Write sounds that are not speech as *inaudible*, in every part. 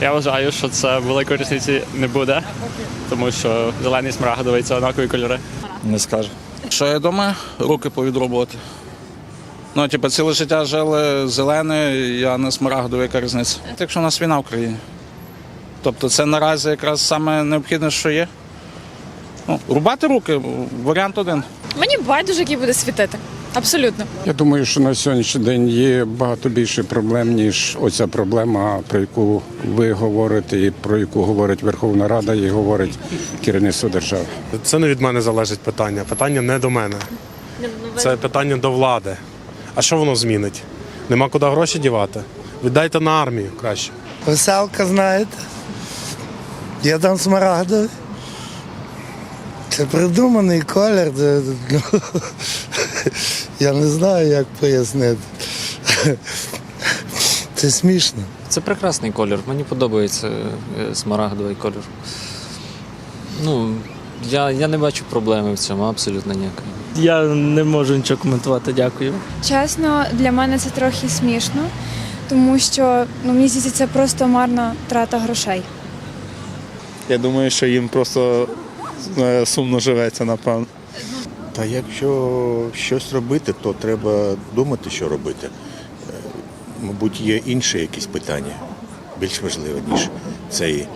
Я вважаю, що це великої різниці не буде, тому що зелений смарагдовий це однакові кольори. Не скажу. Що я думаю? Руки повідрубувати. Ну, типу, ціле життя жили зелене, я не смарагдовий, яка різниця. Якщо у нас війна в країні. Тобто це наразі якраз саме необхідне, що є. Ну, рубати руки варіант один. Мені байдуже, який буде світити. Абсолютно. Я думаю, що на сьогоднішній день є багато більше проблем, ніж оця проблема, про яку ви говорите, і про яку говорить Верховна Рада і говорить керівництво держави. Це не від мене залежить питання. Питання не до мене. Це питання до влади. А що воно змінить? Нема куди гроші дівати? Віддайте на армію краще. Веселка, знаєте. Я там смарагдовий. Це придуманий колір. *laughs* Я не знаю, як пояснити. Це смішно. Це прекрасний колір. Мені подобається е, смарагдовий колір. Ну, я, я не бачу проблеми в цьому, абсолютно ніякої. Я не можу нічого коментувати, дякую. Чесно, для мене це трохи смішно, тому що ну, мені здається, це просто марна трата грошей. Я думаю, що їм просто е, сумно живеться, напевно. Та якщо щось робити, то треба думати, що робити. Е, Мабуть, є інші якісь питання, більш важливі, ніж цей.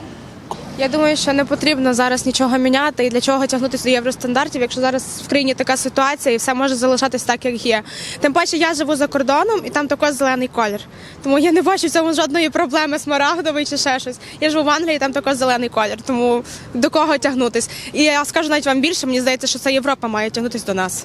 Я думаю, що не потрібно зараз нічого міняти і для чого тягнутися до євростандартів, якщо зараз в країні така ситуація і все може залишатись так, як є. Тим паче я живу за кордоном і там також зелений колір. Тому я не бачу в цьому жодної проблеми смарагдовий чи ще щось. Я живу в Англії, там також зелений колір. Тому до кого тягнутись? І я скажу навіть вам більше, мені здається, що це Європа має тягнутись до нас.